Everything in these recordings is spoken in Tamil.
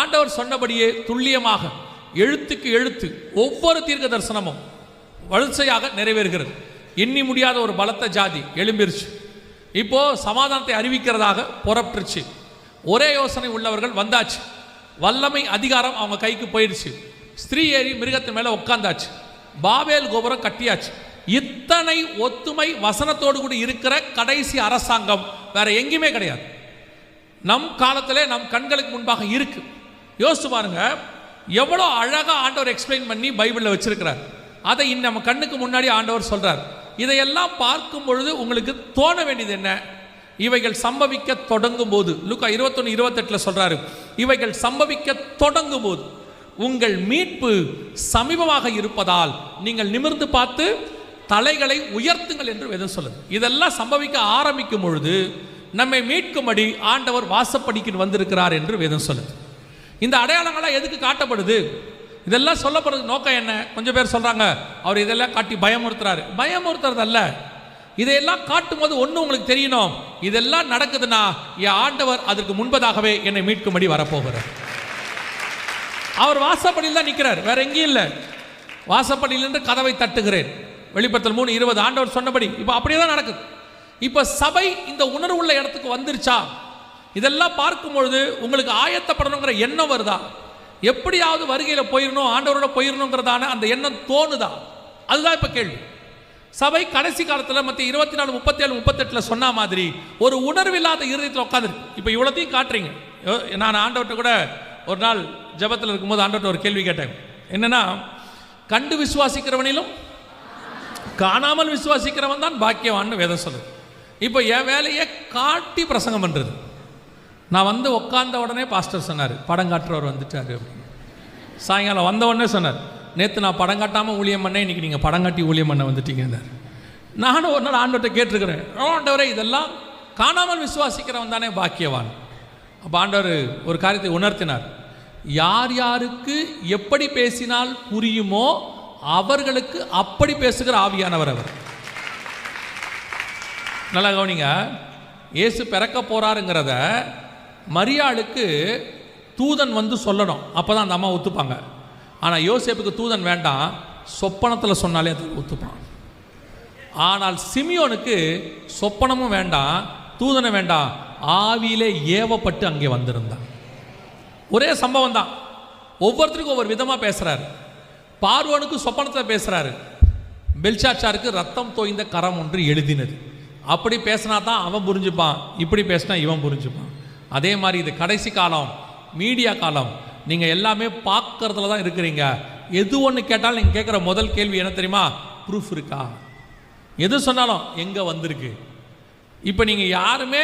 ஆண்டவர் சொன்னபடியே துல்லியமாக எழுத்துக்கு எழுத்து ஒவ்வொரு தீர்க்க தரிசனமும் வரிசையாக நிறைவேறுகிறது. எண்ணி முடியாத ஒரு பலத்த ஜாதி எழும்பிருச்சு. இப்போ சமாதானத்தை அறிவிக்கிறதாக புறப்பட்டுருச்சு ஒரே யோசனை உள்ளவர்கள் வந்தாச்சு. வல்லமை அதிகாரம் அவங்க கைக்கு போயிடுச்சு. ஸ்திரீ ஏறி மிருகத்தின் மேலே உட்காந்தாச்சு பாபேல் கோபுரம் கட்டியாச்சு. இத்தனை ஒத்துமை வசனத்தோடு கூட இருக்கிற கடைசி அரசாங்கம் வேற எங்கேயுமே கிடையாது. நம் காலத்திலே நம் கண்களுக்கு முன்பாக இருக்குது யோசிச்சு பாருங்க. எவ்வளோ அழகாக ஆண்டவர் எக்ஸ்பிளைன் பண்ணி பைபிளில் வச்சிருக்கிறார். அதை இன்னும் நம்ம கண்ணுக்கு முன்னாடி ஆண்டவர் சொல்கிறார் இதையெல்லாம் பார்க்கும் பொழுது உங்களுக்கு தோண வேண்டியது என்ன? இவைகள் சம்பவிக்க தொடங்கும் போது லுக்கா இருபத்தொன்று இருபத்தெட்டில் சொல்கிறாரு இவைகள் சம்பவிக்க தொடங்கும் போது உங்கள் மீட்பு சமீபமாக இருப்பதால் நீங்கள் நிமிர்ந்து பார்த்து தலைகளை உயர்த்துங்கள் என்று வேதம் சொல்லுது. இதெல்லாம் சம்பவிக்க ஆரம்பிக்கும் பொழுது நம்மை மீட்கும்படி ஆண்டவர் வாசப்படிக்கு வந்திருக்கிறார் என்று வேதம் சொல்லுது. இந்த அடையாளங்கள்லாம் எதுக்கு காட்டப்படுது? இதெல்லாம் சொல்லப்படுறது நோக்கம் என்ன? கொஞ்சம் பேர் சொல்றாங்க அவர் இதெல்லாம் காட்டி பயமுறுத்துறாரு. பயமுறுத்துறது அல்ல இதையெல்லாம் காட்டும் போது ஒன்று உங்களுக்கு தெரியணும். இதெல்லாம் நடக்குதுன்னா என் ஆண்டவர் அதற்கு முன்பதாகவே என்னை மீட்கும்படி வரப்போகிறார். அவர் வாசப்படியில் தான் நிற்கிறார் வேற எங்கேயும் இல்லை. வாசப்படியில் நின்று கதவை தட்டுகிறேன். வெளிப்படுத்தல் மூணு இருபது. ஆண்டவர் சொன்னபடி இப்போ அப்படியே தான் நடக்குது. இப்போ சபை இந்த உணர்வுள்ள இடத்துக்கு வந்துருச்சா? இதெல்லாம் பார்க்கும் பொழுது உங்களுக்கு ஆயத்தப்படணுங்கிற எண்ணம் வருதா? எப்படியாவது வருகையில் போயிடணும் ஆண்டவரோட போயிடணுங்கிறதான அந்த எண்ணம் தோணுதா? அதுதான் இப்போ கேள்வி. சபை கடைசி காலத்தில் மற்ற இருபத்தி நாலு முப்பத்தேழு முப்பத்தெட்டில் சொன்ன மாதிரி ஒரு உணர்வில்லாத இருதயத்தில் உட்காந்துருக்கு இப்போ இவ்வளோத்தையும் காட்டுறீங்க. நான் ஆண்டவர்கிட்ட கூட ஒரு நாள் ஜெபத்தில் இருக்கும்போது ஆண்டவர்கிட்ட ஒரு கேள்வி கேட்டேன். என்னென்னா கண்டு விசுவாசிக்கிறவனிலும் காணாமல் விசுவாசிக்கிறவன் தான் பாக்கியவான்னு வேதம் சொல்லுது. இப்போ என் வேலையை காட்டி பிரசங்கம் பண்ணுறது நான் வந்து உட்கார்ந்த உடனே பாஸ்டர் சொன்னார் படம் காட்டுறவர் வந்துட்டார் அப்படின்னு. சாயங்காலம் வந்த உடனே சொன்னார் நேற்று நான் படம் காட்டாமல் ஊழியம் பண்ணேன் இன்னைக்கு நீங்கள் படம் காட்டி ஊழியம் பண்ண வந்துட்டீங்கன்னார் நானும் ஒரு நாள் ஆண்டவர்கிட்ட கேட்டிருக்கிறேன் ஆண்டவரே இதெல்லாம் காணாமல் விசுவாசிக்கிறவன் தானே பாக்கியவான். அப்போ ஆண்டவர் ஒரு காரியத்தை உணர்த்தினார் யார் யாருக்கு எப்படி பேசினால் புரியுமோ அவர்களுக்கு அப்படி பேசுகிற ஆவியானவர் அவர். நல்லா கவனிங்க இயேசு பிறக்க போகிறாருங்கிறத மரியாளுக்கு தூதன் வந்து சொல்லணும். அப்போ தான் அந்த அம்மா ஒத்துப்பாங்க. ஆனால் யோசேப்புக்கு தூதன் வேண்டாம். சொப்பனத்தில் சொன்னாலே அது ஒத்துப்பான். ஆனால் சிமியோனுக்கு சொப்பனமும் வேண்டாம் தூதனை வேண்டாம். ஆவியிலே ஏவப்பட்டு அங்கே வந்திருந்தான். ஒரே சம்பவம் தான் ஒவ்வொருத்தருக்கும் ஒவ்வொரு விதமாக பேசுகிறாரு பார்வனுக்கு சொப்பனத்தில் பேசுகிறாரு பெல்ஷாச்சாருக்கு ரத்தம் தோய்ந்த கரம் ஒன்று எழுதினது. அப்படி பேசினா தான் அவன் புரிஞ்சுப்பான். இப்படி பேசினா இவன் புரிஞ்சுப்பான். அதே மாதிரி இது கடைசி காலம் மீடியா காலம். நீங்கள் எல்லாமே பார்க்குறதுல தான் இருக்கிறீங்க. எது ஒன்று கேட்டாலும் நீங்கள் கேட்குற முதல் கேள்வி என்ன தெரியுமா? ப்ரூஃப் இருக்கா? எது சொன்னாலும் எங்கே வந்திருக்கு? இப்போ நீங்கள் யாருமே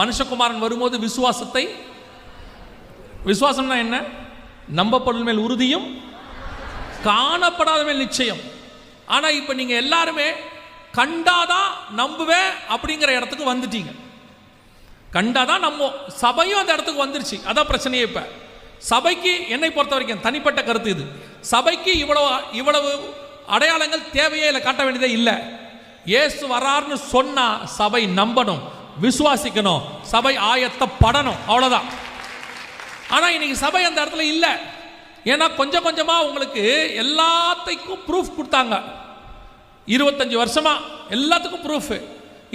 மனுஷகுமாரன் வரும்போது விசுவாசத்தை விசுவாசம்னா என்ன? நம்பப்படும் மேல் உறுதியும் காணப்படாத மேல் நிச்சயம். ஆனால் இப்போ நீங்கள் எல்லாருமே கண்டாதான் நம்புவேன் அப்படிங்கிற இடத்துக்கு வந்துட்டீங்க. கண்டாதான் நம்ம சபையும் அந்த இடத்துக்கு வந்துருச்சு. அதான் பிரச்சனையே இப்போ. சபைக்கு என்னை பொறுத்த வரைக்கும் தனிப்பட்ட கருத்து இது. சபைக்கு இவ்வளவு இவ்வளவு அடையாளங்கள் தேவையே இல்லை காட்ட வேண்டியதே இல்லை. இயேசு வரார்னு சொன்னால் சபை நம்பணும் விசுவாசிக்கணும் சபை ஆயத்தப்படணும் அவ்வளோதான் ஆனால் இன்னைக்கு சபை அந்த இடத்துல இல்லை. ஏன்னா கொஞ்சம் கொஞ்சமாக உங்களுக்கு எல்லாத்தைக்கும் ப்ரூஃப் கொடுத்தாங்க. இருபத்தஞ்சி வருஷமாக எல்லாத்துக்கும் ப்ரூஃபு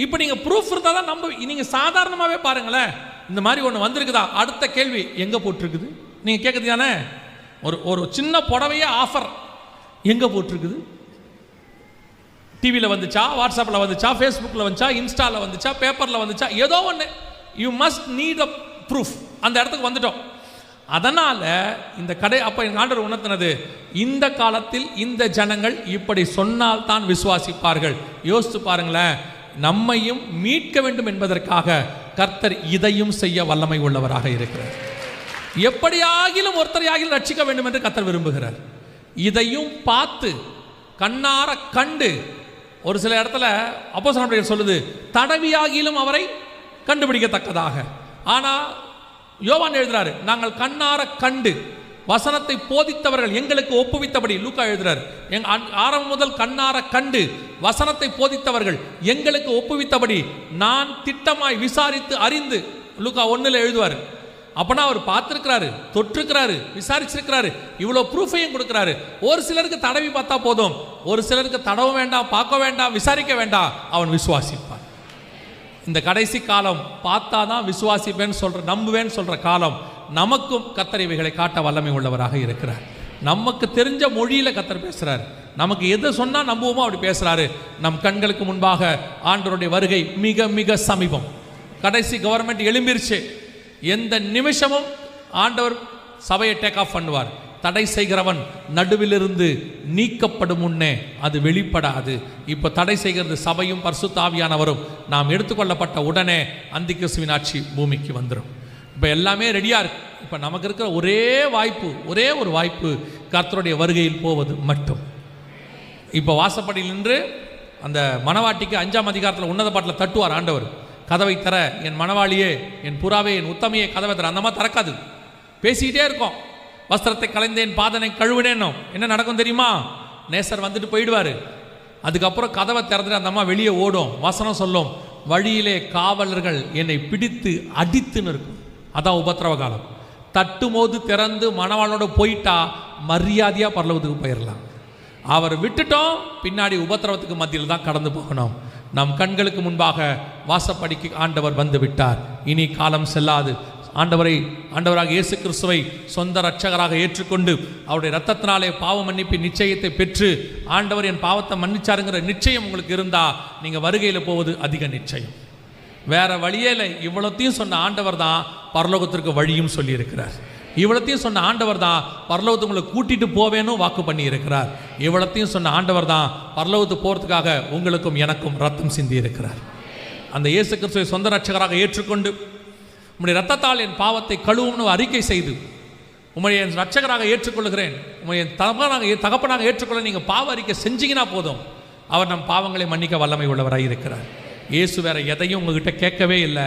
இப்போ நீங்கள் ப்ரூஃப் இருந்தால் தான் நம்ப நீங்கள் சாதாரணமாகவே பாருங்களேன். இந்த மாதிரி ஒன்று வந்திருக்குதா? அடுத்த கேள்வி எங்கே போட்டிருக்குது? நீங்கள் கேட்குறது தானே? ஒரு ஒரு சின்ன புடவையே ஆஃபர் எங்கே போட்டிருக்குது? டிவியில் வந்துச்சா? வாட்ஸ்அப்பில் வந்துச்சா? ஃபேஸ்புக்கில் வந்துச்சா? இன்ஸ்டாவில் வந்துச்சா? பேப்பரில் வந்துச்சா? ஏதோ ஒன்று you must need a proof அந்த இடத்துக்கு வந்துட்டோம். அதனால் இந்த கடை அப்போ எங்கள் ஆண்டவர் உணர்த்தினது இந்த காலத்தில் இந்த ஜனங்கள் இப்படி சொன்னால் தான் விசுவாசிப்பார்கள். யோசித்து பாருங்களேன். நம்மையும் மீட்க வேண்டும் என்பதற்காக கர்த்தர் இதையும் செய்ய வல்லமை உள்ளவராக இருக்கிறார். எப்படியாகிலும் ஒருத்தரையாகிலும் ரட்சிக்க வேண்டும் என்று கர்த்தர் விரும்புகிறார். இதையும் பார்த்து கண்ணார கண்டு ஒரு சில இடத்துல அப்போ சொல்லுது தடவியாகிலும் அவரை கண்டுபிடிக்கத்தக்கதாக. ஆனால் யோவான் எழுதுறாரு நாங்கள் கண்ணார கண்டு வசனத்தை போதித்தவர்கள் எங்களுக்கு ஒப்புவித்தபடி லூக்கா எழுதுறார் எங் ஆரம்பம் முதல் கண்ணார கண்டு வசனத்தை போதித்தவர்கள் எங்களுக்கு ஒப்புவித்தபடி நான் திட்டமாய் விசாரித்து அறிந்து லூக்கா ஒன்றில் எழுதுவார். அப்பனா அவர் பார்த்துருக்கிறாரு தொற்றுக்கிறாரு விசாரிச்சிருக்கிறாரு இவ்வளோ ப்ரூஃபையும் கொடுக்குறாரு. ஒரு சிலருக்கு தடவி பார்த்தா போதும் ஒரு சிலருக்கு தடவ வேண்டாம் பார்க்க வேண்டாம் விசாரிக்க வேண்டாம் அவன் விசுவாசிப்பான். இந்த கடைசி காலம் பார்த்தா தான் விசுவாசிப்பேன்னு சொல்கிற நம்புவேன்னு சொல்கிற காலம் நமக்கும் கத்தர் இவைகளை காட்ட வல்லமை உள்ளவராக இருக்கிறார். நமக்கு தெரிஞ்ச மொழியில் கத்தர் பேசுகிறார் நமக்கு எது சொன்னால் நம்புவோமோ அப்படி பேசுகிறாரு நம் கண்களுக்கு முன்பாக ஆண்டவருடைய வருகை மிக மிக சமீபம். கடைசி கவர்மெண்ட் எழும்பிருச்சு. எந்த நிமிஷமும் ஆண்டவர் சபையை டேக் ஆஃப் பண்ணுவார். தடை செய்கிறவன் நடுவிலிருந்து நீக்கப்படும் முன்னே அது வெளிப்படாது. இப்போ தடை செய்கிறது சபையும் பர்சுத்தாவியானவரும் நாம் எடுத்துக்கொள்ளப்பட்ட உடனே அந்தி ஆட்சி பூமிக்கு வந்துடும் இப்போ எல்லாமே ரெடியாக இருக்கு. இப்போ நமக்கு இருக்கிற ஒரே வாய்ப்பு ஒரே ஒரு வாய்ப்பு கர்த்தருடைய வருகையில் போவது மட்டும். இப்போ வாசப்படியில் நின்று அந்த மணவாட்டிக்கு அஞ்சாம் அதிகாரத்தில் உன்னத பாட்டில் தட்டுவார் ஆண்டவர். கதவை தர என் மணவாளியே என் புறாவே என் உத்தமையே கதவை தர அந்த மாதிரி திறக்காது. பேசிக்கிட்டே இருக்கோம். வஸ்திரத்தை கலைந்தேன் பாதனை கழுவினேன்னும் என்ன நடக்கும் தெரியுமா? நேசர் வந்துட்டு போயிடுவார். அதுக்கப்புறம் கதவை திறந்துட்டு அந்த அம்மா வெளியே ஓடும். வசனம் சொல்லும் வழியிலே காவலர்கள் என்னை பிடித்து அடித்துன்னு இருக்கும். அதான் உபத்திரவ காலம் தட்டுமோது திறந்து மணவாளனோட போயிட்டா மரியாதையாக பரலவத்துக்கு போயிடலாம் அவர் விட்டுட்டோம் பின்னாடி உபத்திரவத்துக்கு மத்தியில் தான் கடந்து போகணும். நம் கண்களுக்கு முன்பாக வாசப்படிக்கு ஆண்டவர் வந்து விட்டார். இனி காலம் செல்லாது. ஆண்டவரை ஆண்டவராக இயேசு கிறிஸ்துவை சொந்த ரட்சகராக ஏற்றுக்கொண்டு அவருடைய ரத்தத்தினாலே பாவ மன்னிப்பின் நிச்சயத்தை பெற்று ஆண்டவர் என் பாவத்தை மன்னிச்சாருங்கிற நிச்சயம் உங்களுக்கு இருந்தால் நீங்கள் வருகையில் போவது அதிக நிச்சயம். வேற வழியே இல்லை. இவ்வளோத்தையும் சொன்ன ஆண்டவர் தான் பரலோகத்திற்கு வழியும் சொல்லியிருக்கிறார். இவ்வளத்தையும் சொன்ன ஆண்டவர் தான் பரலோகத்தை உங்களை கூட்டிட்டு போவேன்னு வாக்கு பண்ணி இருக்கிறார் இவ்வளத்தையும் சொன்ன ஆண்டவர் தான் பரலோகத்துக்கு போகிறதுக்காக உங்களுக்கும் எனக்கும் ரத்தம் சிந்தி இருக்கிறார் அந்த இயேசு கிறிஸ்துவை சொந்த ரட்சகராக ஏற்றுக்கொண்டு உம்முடைய ரத்தத்தால் என் பாவத்தை கழுவும்னு அறிக்கை செய்து உம்முடைய என் ரட்சகராக ஏற்றுக்கொள்கிறேன். உம்முடைய தகப்பனாக தகப்பனாக ஏற்றுக்கொள்ள நீங்கள் பாவ அறிக்கை செஞ்சீங்கன்னா போதும். அவர் நம் பாவங்களை மன்னிக்க வல்லமை உள்ளவராக இருக்கிறார் இயேசு வேற எதையும் உங்ககிட்ட கேட்கவே இல்லை.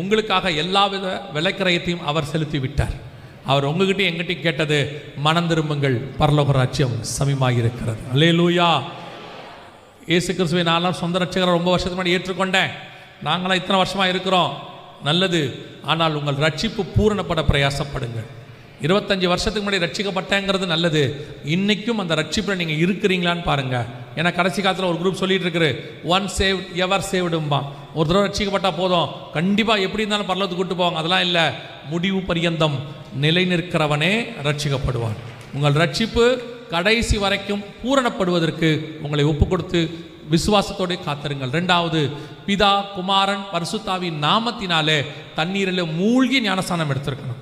உங்களுக்காக எல்லா வித விலைக்கரையத்தையும் அவர் செலுத்தி விட்டார் அவர் உங்ககிட்ட எங்கிட்டையும் கேட்டது மனம் திரும்புங்கள் பரலோக ராஜ்யம் சமீபமாக இருக்கிறது. அல்லேலூயா. இயேசு கிறிஸ்துவை நான்லாம் சொந்த ரட்சகரை ரொம்ப வருஷத்துக்கு முன்னாடி ஏற்றுக்கொண்டேன். நாங்களாம் இத்தனை வருஷமாக இருக்கிறோம். நல்லது. ஆனால் உங்கள் ரட்சிப்பு பூரணப்பட பிரயாசப்படுங்கள். இருபத்தஞ்சி வருஷத்துக்கு முன்னாடி ரட்சிக்கப்பட்டேங்கிறது நல்லது. இன்றைக்கும் அந்த ரட்சிப்பில் நீங்கள் இருக்கிறீங்களான்னு பாருங்கள் ஏன்னா கடைசி காலத்தில் ஒரு குரூப் சொல்லிட்டு இருக்குது ஒன் சேவ் எவர் சேவ்டும்பா ஒரு தடவை ரட்சிக்கப்பட்டால் போதும். கண்டிப்பாக எப்படி இருந்தாலும் பரலத்துக்கு கூட்டு போவாங்க. அதெல்லாம் இல்லை. முடிவு பரியந்தம். நிலை நிற்கிறவனே ரட்சிக்கப்படுவான். உங்கள் ரட்சிப்பு கடைசி வரைக்கும் பூரணப்படுவதற்கு உங்களை ஒப்பு கொடுத்து விசுவாசத்தோடு காத்திருங்கள். ரெண்டாவது பிதா குமாரன் பரிசுத்தாவின் நாமத்தினாலே தண்ணீரில் மூழ்கி ஞானஸ்தானம் எடுத்திருக்கணும்.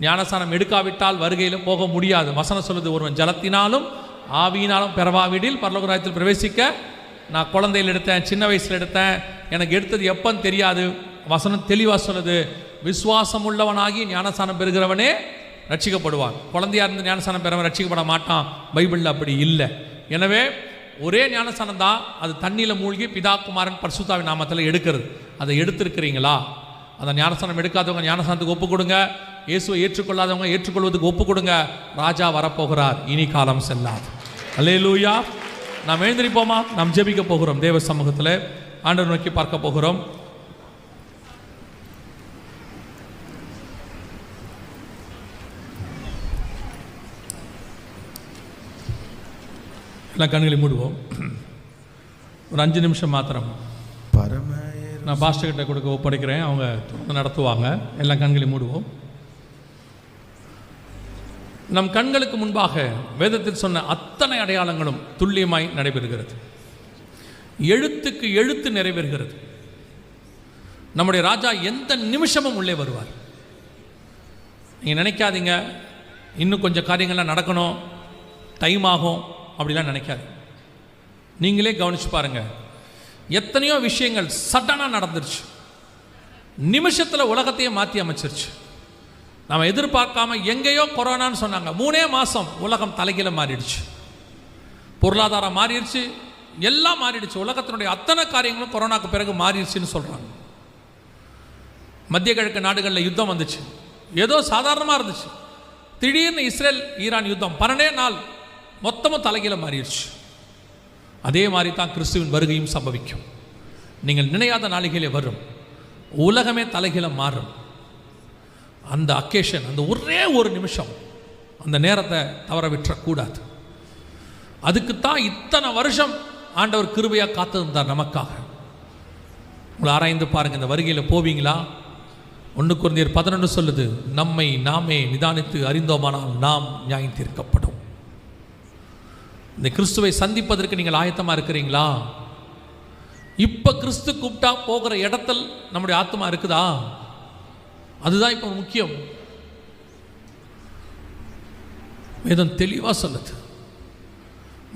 ஞானஸ்தானம் எடுக்காவிட்டால் வருகையில் போக முடியாது. வசனம் சொல்லுது ஒருவன் ஜலத்தினாலும் ஆவியினாலும் பெறவாவிடில் பரலோகராஜத்தில் பிரவேசிக்க நான் குழந்தையில் எடுத்தேன் சின்ன வயசில் எடுத்தேன். எனக்கு எடுத்தது எப்போன்னு தெரியாது. வசனம் தெளிவாக சொல்லுது. விசுவாசம் உள்ளவனாகி ஞானஸ்தானம் பெறுகிறவனே ரட்சிக்கப்படுவான். குழந்தையா இருந்து ஞானஸ்தானம் பெறவன் ரட்சிக்கப்பட மாட்டான். பைபிளில் அப்படி இல்லை. எனவே ஒரே ஞானஸ்தானம் தான் அது தண்ணியில் மூழ்கி பிதா குமாரன் பரிசுத்தாவின் நாமத்தில் எடுக்கிறது. அதை எடுத்திருக்கிறீங்களா? அந்த ஞானஸ்தானம் எடுக்காதவங்க ஞானஸ்தானத்துக்கு ஒப்பு கொடுங்க. இயேசுவை ஏற்றுக்கொள்ளாதவங்க ஏற்றுக்கொள்வதுக்கு ஒப்பு கொடுங்க. ராஜா வரப்போகிறார். இனி காலம் செல்லாது. அல்லேலூயா நாம் எழுந்திருப்போமா? நாம் ஜெபிக்க போகிறோம் தேவ சமூகத்தில். ஆண்டவர் நோக்கி பார்க்க போகிறோம். எல்லாம் கண்களை மூடுவோம். ஒரு அஞ்சு நிமிஷம் மாத்திரம். பரம நான் பாஸ்டர் கிட்ட கொடுக்க ஒப்படைக்கிறேன். அவங்க தொடர்ந்து நடத்துவாங்க. எல்லாம் கண்களை மூடுவோம். நம் கண்களுக்கு முன்பாக வேதத்தில் சொன்ன அத்தனை அடையாளங்களும் துல்லியமாய் நடைபெறுகிறது. எழுத்துக்கு எழுத்து நிறைவேறுகிறது. நம்முடைய ராஜா எந்த நிமிஷமும் உள்ளே வருவார். நீங்கள் நினைக்காதீங்க. இன்னும் கொஞ்சம் காரியங்கள்லாம் நடக்கணும். டைம் ஆகும். அப்படிலாம் நினைக்காது. நீங்களே கவனிச்சு பாருங்க. எத்தனையோ விஷயங்கள் சட்டனாக நடந்துருச்சு. நிமிஷத்தில் உலகத்தையே மாற்றி அமைச்சிருச்சு. நம்ம எதிர்பார்க்காம எங்கேயோ கொரோனான்னு சொன்னாங்க. மூணே மாதம் உலகம் தலைகீழ மாறிடுச்சு. பொருளாதாரம் மாறிடுச்சு. எல்லாம் மாறிடுச்சு. உலகத்தினுடைய அத்தனை காரியங்களும் கொரோனாக்கு பிறகு மாறிடுச்சுன்னு சொல்கிறாங்க மத்திய கிழக்கு நாடுகளில் யுத்தம் வந்துச்சு. ஏதோ சாதாரணமாக இருந்துச்சு. திடீர்னு இஸ்ரேல் ஈரான் யுத்தம் பன்னெண்டே நாள் மொத்தமும் தலைகீழ மாறிடுச்சு. அதே மாதிரி தான் கிறிஸ்துவின் வருகையும் சம்பவிக்கும். நீங்கள் நினையாத நாளிகளே வரும். உலகமே தலைகீழ மாறும். அந்த அக்கேஷன் அந்த ஒரே ஒரு நிமிஷம் அந்த நேரத்தை தவற விட்டுறக்கூடாது. அதுக்கு தான் இத்தனை வருஷம் ஆண்டவர் கிருபையாக காத்திருந்தார் நமக்காக. உங்களை ஆராய்ந்து பாருங்க இந்த வருகையில் போவீங்களா? ஒன்று குறைந்தீர் பதினொன்று சொல்லுது நம்மை நாமே நிதானித்து அறிந்தோமானால் நாம் நியாயம் தீர்க்கப்படும். இந்த கிறிஸ்துவை சந்திப்பதற்கு நீங்கள் ஆயத்தமாக இருக்கிறீங்களா? இப்போ கிறிஸ்து கூப்பிட்டா போகிற இடத்தில் நம்முடைய ஆத்மா இருக்குதா? அதுதான் இப்போ முக்கியம். வேதம் தெளிவாக சொல்லுது.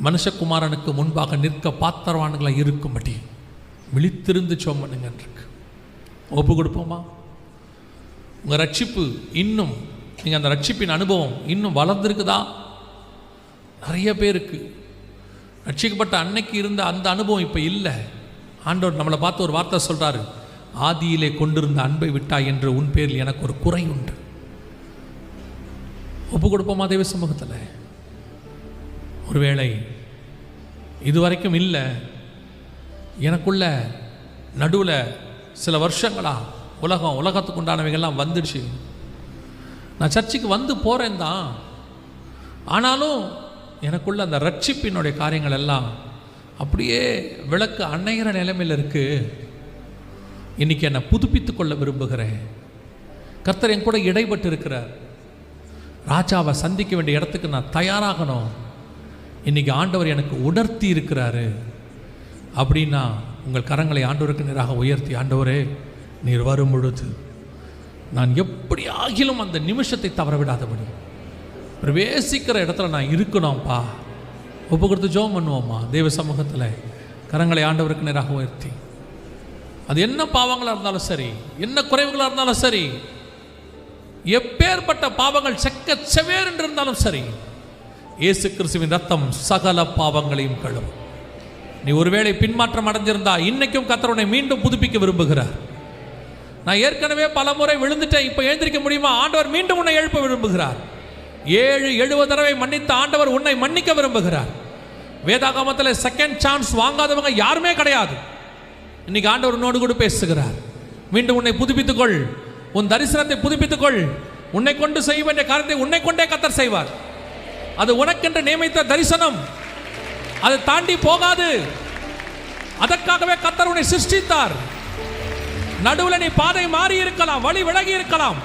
மனுஷகுமாரனுக்கு முன்பாக நிற்க பாத்திரவான்களாக இருக்கும்படி விழித்திருந்து சோம் பண்ணுங்கன்றிருக்கு ஒப்பு கொடுப்போமா? உங்கள் ரட்சிப்பு இன்னும் நீங்கள் அந்த ரட்சிப்பின் அனுபவம் இன்னும் வளர்ந்துருக்குதா? நிறைய பேருக்கு. ரட்சிக்கப்பட்ட அன்னைக்கு இருந்த அந்த அனுபவம் இப்போ இல்லை. ஆண்டவர் நம்மளை பார்த்து ஒரு வார்த்தை சொல்கிறாரு ஆதியிலே கொண்டிருந்த அன்பை விட்டாய் என்று உன் பேரில் எனக்கு ஒரு குறை உண்டு. ஒப்பு கொடுப்போமா தேவ சமூகத்தில்? ஒருவேளை இதுவரைக்கும் இல்லை எனக்குள்ள நடுவில் சில வருஷங்களா உலகம் உலகத்துக்கு உண்டானவைகள்லாம் வந்துடுச்சு. நான் சர்ச்சுக்கு வந்து போகிறேன் தான். ஆனாலும் எனக்குள்ள அந்த ரட்சிப்பினுடைய காரியங்கள் எல்லாம் அப்படியே விளக்கு அன்னைகிற நிலைமையில் இருக்குது இன்னைக்கு என்னை புதுப்பித்து கொள்ள விரும்புகிறேன். கர்த்தர் என் கூட இடைப்பட்டு இருக்கிறார் ராஜாவை சந்திக்க வேண்டிய இடத்துக்கு நான் தயாராகணும். இன்னைக்கு ஆண்டவர் எனக்கு உணர்த்தி இருக்கிறாரு. அப்படின்னா உங்கள் கரங்களை ஆண்டவருக்கு நேராக உயர்த்தி ஆண்டவரே நீர் வரும் பொழுது நான் எப்படி ஆகிலும் அந்த நிமிஷத்தை தவற விடாதபடி பிரவேசிக்கிற இடத்துல நான் இருக்கணும்ப்பா. ஒப்பு கொடுத்து ஜோம் பண்ணுவோம்மா தேவ சமூகத்தில். கரங்களை ஆண்டவருக்கு நேராக உயர்த்தி. அது என்ன பாவங்களாக இருந்தாலும் சரி என்ன குறைவுகளாக இருந்தாலும் சரி எப்பேற்பட்ட பாவங்கள் செக்க செவேர் என்று இருந்தாலும் சரி இயேசு கிறிஸ்துவின் ரத்தம் சகல பாவங்களையும் கழுவும். நீ ஒருவேளை பின்மாற்றம் அடைஞ்சிருந்தா இன்னைக்கும் கத்தரனை மீண்டும் புதுப்பிக்க விரும்புகிறார். நான் ஏற்கனவே பல முறை விழுந்துட்டேன் இப்போ எழுந்திருக்க முடியுமா? ஆண்டவர் மீண்டும் உன்னை எழுப்ப விரும்புகிறார். ஏழு எழுபது தடவை மன்னித்த ஆண்டவர் உன்னை மன்னிக்க விரும்புகிறார். வேதாகமத்தில் செகண்ட் சான்ஸ் வாங்காதவங்க யாருமே கிடையாது. இன்னைக்கு ஆண்டவர் உன்னோடு கூட பேசுகிறார். மீண்டும் உன்னை புதுப்பித்துக்கொள். உன் தரிசனத்தை புதுப்பித்துக்கொள். உன்னை கொண்டு செய்ய வேண்டிய காரியத்தை உன்னை கொண்டே கத்தர் செய்வார். அது உனக்கென்று நியமித்த தரிசனம். அது தாண்டி போகாது. அதற்காகவே கத்தர் உன்னை சிருஷ்டித்தார். நடுவில் நீ பாதை மாறி இருக்கலாம் வழி விலகி இருக்கலாம்.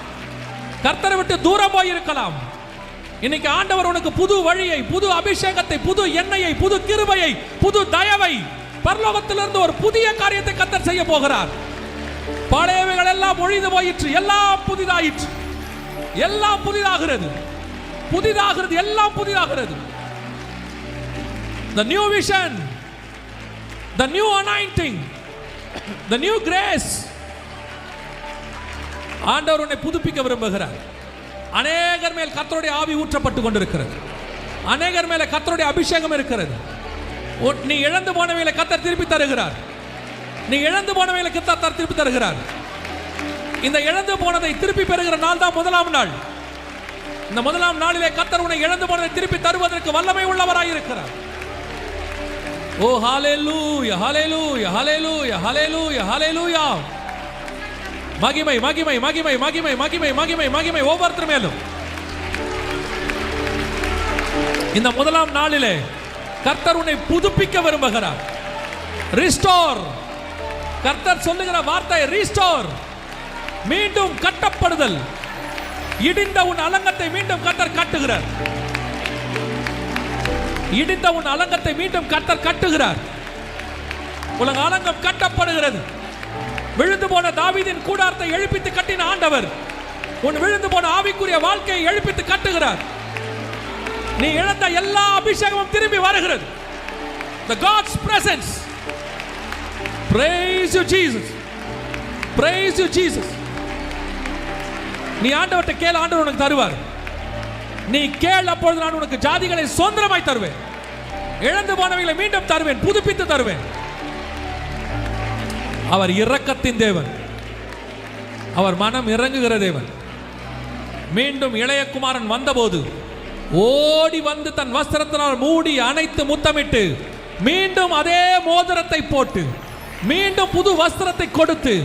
கர்த்தரை விட்டு தூரம் போய் இருக்கலாம். இன்னைக்கு ஆண்டவர் உனக்கு புது வழியை புது அபிஷேகத்தை புது எண்ணெயை புது கிருபையை புது தயவை பரலோகத்திலிருந்து ஒரு புதிய காரியத்தை கத்தர் செய்ய போகிறார். பழையவைகள் எல்லாம் ஒழிந்து போயிற்று. எல்லாம் புதிதாயிற்று. எல்லாம் புதிதாகிறது. புதிதாகிறது. எல்லாம் புதிதாகிறது. The new vision. The new anointing. The new grace. ஆண்டவர் உன்னை புதுப்பிக்க விரும்புகிறார். அநேகர் மேல் கத்தருடைய ஆவி ஊற்றப்பட்டு கொண்டிருக்கிறது. அநேகர் மேல கத்தருடைய அபிஷேகம் இருக்கிறது. நீ இழந்து போனவைகளை கத்தர் திருப்பி தருகிறார். நீ இழந்து போனவைகளை கத்தர் திருப்பி தருகிறார். இந்த இழந்து போனதை திருப்பி பெறுகிற நாள் தான் முதலாம் நாள். இந்த முதலாம் நாளிலே கத்தர் உன்னை இழந்து போனதை திருப்பி தருவதற்கு வல்லமை உள்ளவராய் இருக்கிறார். ஓ ஹalleluya ஹalleluya ஹalleluya ஹalleluya ஹalleluya. மகிமை மகிமை மகிமை மகிமை மகிமை மகிமை மகிமை ஒவ்வொருத்தர் மேலும். இந்த முதலாம் நாளிலே கர்த்தர் உன்னை புதுப்பிக்க விரும்புகிறார். ரிஸ்டோர் கர்த்தர் சொல்லுகிற வார்த்தை ரீஸ்டோர் மீண்டும் கட்டப்படுதல். இடிந்த உன் அலங்கத்தை மீண்டும் கர்த்தர் கட்டுகிறார். இடிந்த உன் அலங்கத்தை மீண்டும் கர்த்தர் கட்டுகிறார். உலக அலங்கம் கட்டப்படுகிறது. விழுந்து போன தாவிதின் கூடாரத்தை எழுப்பித்து கட்டின ஆண்டவர் உன் விழுந்து போன ஆவிக்குரிய வாழ்க்கையை எழுப்பித்து கட்டுகிறார். நீ இழந்த எல்லா அபிஷேகமும் திரும்பி வருகிறது. The god's presence. Praise you jesus. Praise you jesus. நீ ஆண்டவர்கிட்ட கேள் ஆண்டவர் உனக்கு தருவார். நீ கேள் அப்பொழுது நான் உனக்கு ஜாதிகளை சுதந்திரமாய் தருவேன். இழந்து போனவைகளை மீண்டும் தருவேன் புதுப்பித்து தருவேன். அவர் இரக்கத்தின் தேவன். அவர் மனம் இறங்குகிற தேவன். மீண்டும் இளையகுமாரன் வந்தபோது ஓடி வந்து தன் வஸ்திரத்தினால் மூடி அணைத்து முத்தமிட்டு மீண்டும் அதே மோதிரத்தை போட்டு மீண்டும் புது வஸ்திரத்தை கொடுத்து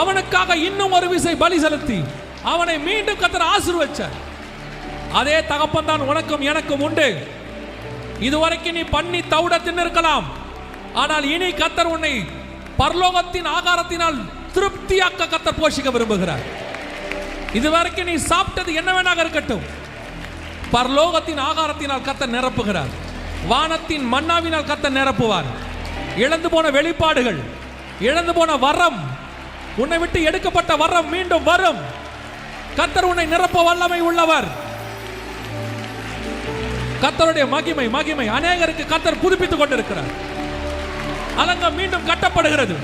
அவனுக்காக இன்னும் ஒரு விசை பலி செலுத்தி அவனை மீண்டும் கத்தர் ஆசீர்வச்சார். அதே தகப்பன் தான் உனக்கும் எனக்கும் உண்டு. இதுவரைக்கும் நீ பண்ணி தவிட தின்னிருக்கலாம் ஆனால் இனி கத்தர் உன்னை பரலோகத்தின் ஆகாரத்தினால் திருப்தியாக்க கத்தர் போஷிக்க விரும்புகிறார். இதுவரைக்கும் நீ சாப்பிட்டது என்ன வேணாக இருக்கட்டும். பரலோகத்தின் ஆகாரத்தினால் கத்தர் நிரப்புகிறார். வானத்தின் மன்னாவினால் கத்த நிரப்புவார். இழந்து போன வெளிப்பாடுகள் இழந்து போன வரம் உன்னை விட்டு எடுக்கப்பட்ட வரம் மீண்டும் வரும். கத்தர் உன்னை நிரப்ப வல்லமை உள்ளவர். கத்தருடைய மகிமை மகிமை. அநேகருக்கு கத்தர் புதுப்பித்துக் கொண்டிருக்கிறார். அலங்கம் மீண்டும் கட்டப்படுகிறது.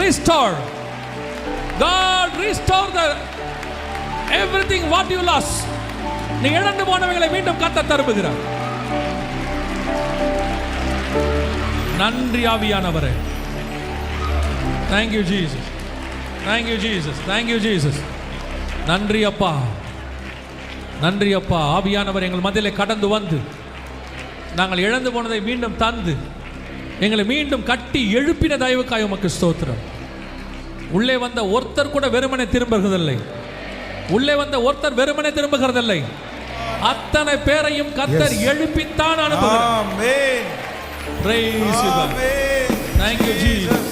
Restore. God restore the everything what you lost. நீ இழந்து போனவைகளை மீண்டும் கத்த தருபுகிறார் நன்றி ஆவியானவரே. Thank you Jesus thank you Jesus thank you Jesus நன்றி அப்பா. நன்றி அப்பா. ஆவியானவர் எங்கள் மத்தியிலே கடந்து வந்து நாங்கள் இழந்து போனதை மீண்டும் தந்து எங்களை மீண்டும் கட்டி எழுப்பின தயவுக்காய் உமக்கு ஸ்தோத்திரம். உள்ளே வந்த ஒருத்தர் கூட வெறுமனே திரும்புகிறதில்லை. உள்ளே வந்த ஒருத்தர் வெறுமனே திரும்புகிறதில்லை. அத்தனை பேரையும் கத்தர். எழுப்பித்தான் அனுப்புகிறார். Jesus.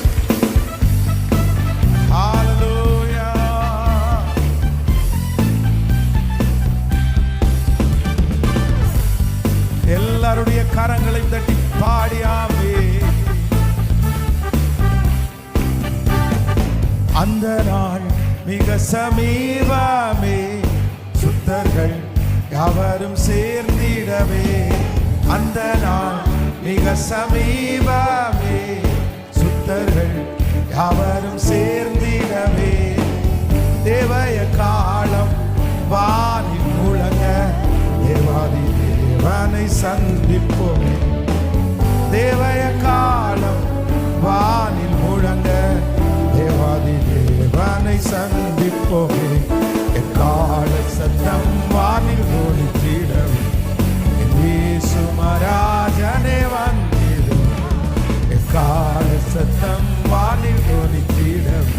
Hallelujah. எல்லாருடைய கரங்களை தட்டி பாடியாமே அந்த நாள் மிக சமீபமே. சுத்தர்கள் அவரும் சேர்ந்திடவே. அந்த நாள் மிக சமீபமே. சுத்தர்கள் யாவரும் சேர்ந்திடவே. சத்தம் வானில் ஒழித்திடவே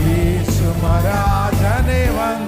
இயேசு மராஜனே வந்திடும்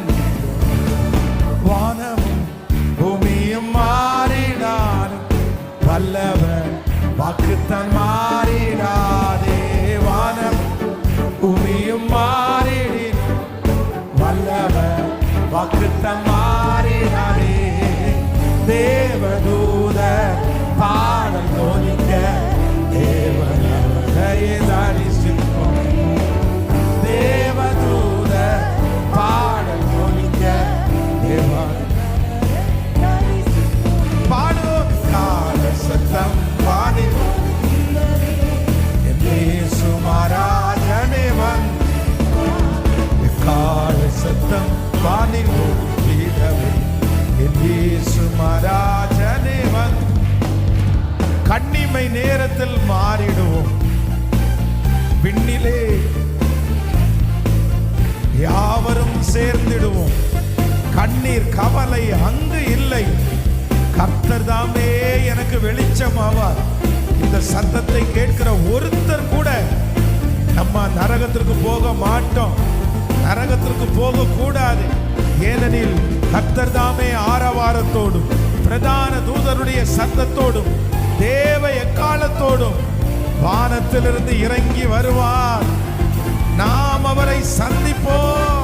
நேரத்தில் மாறிடுவோம். விண்ணிலே யாவரும் சேர்ந்திடுவோம். கண்ணீர் கவலை அங்கு இல்லை. கர்த்தர் தாமே எனக்கு வெளிச்சம் ஆவார் இந்த சத்தத்தை கேட்கிற ஒருத்தர் கூட நம்ம நரகத்திற்கு போக மாட்டோம். நரகத்திற்கு போக கூடாது ஏனெனில் கர்த்தர் தாமே ஆரவாரத்தோடும் பிரதான தூதருடைய சத்தத்தோடும் தேவ எக்காலத்தோடும் வானத்திலிருந்து இறங்கி வருவார். நாம் அவரை சந்திப்போம்.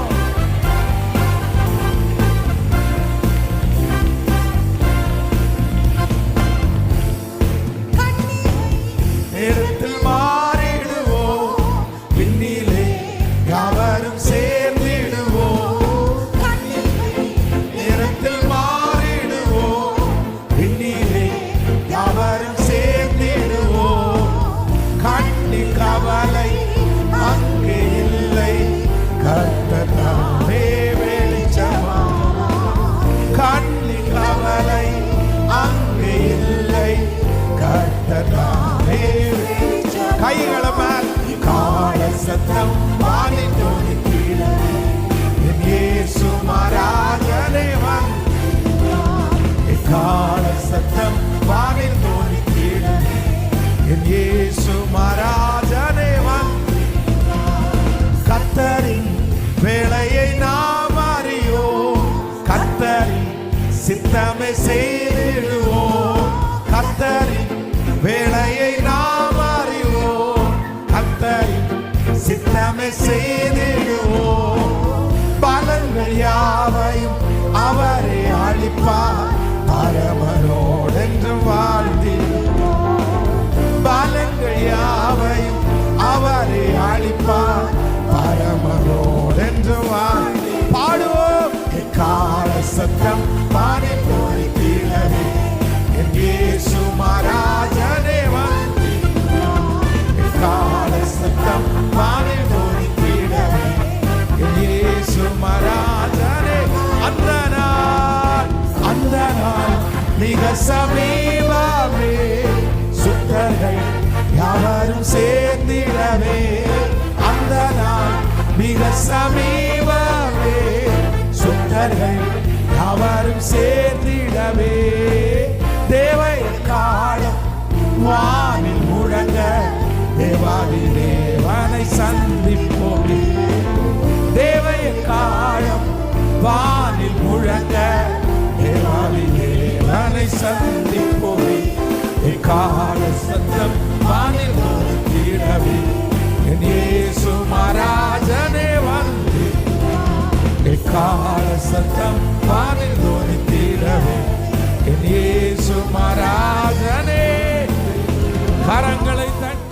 வேலையை நாம் அறியோம் கத்தரி சித்தமே செய் far மிக சமீபமே. சுத்தர்கள் யாவரும் சேர்ந்திடவே. அந்த நாள் மிக சமீபமே. சுத்தர்கள் யாவரும் சேர்ந்திடவே. சந்திப்போமே. கால சத்தம் வானில் நோக்கிடவே என் இயேசு மராஜனே வந்து. எக்கால சத்தம் வானில் நோக்கிடவே என் இயேசு மராஜனே. கரங்களை தட்டி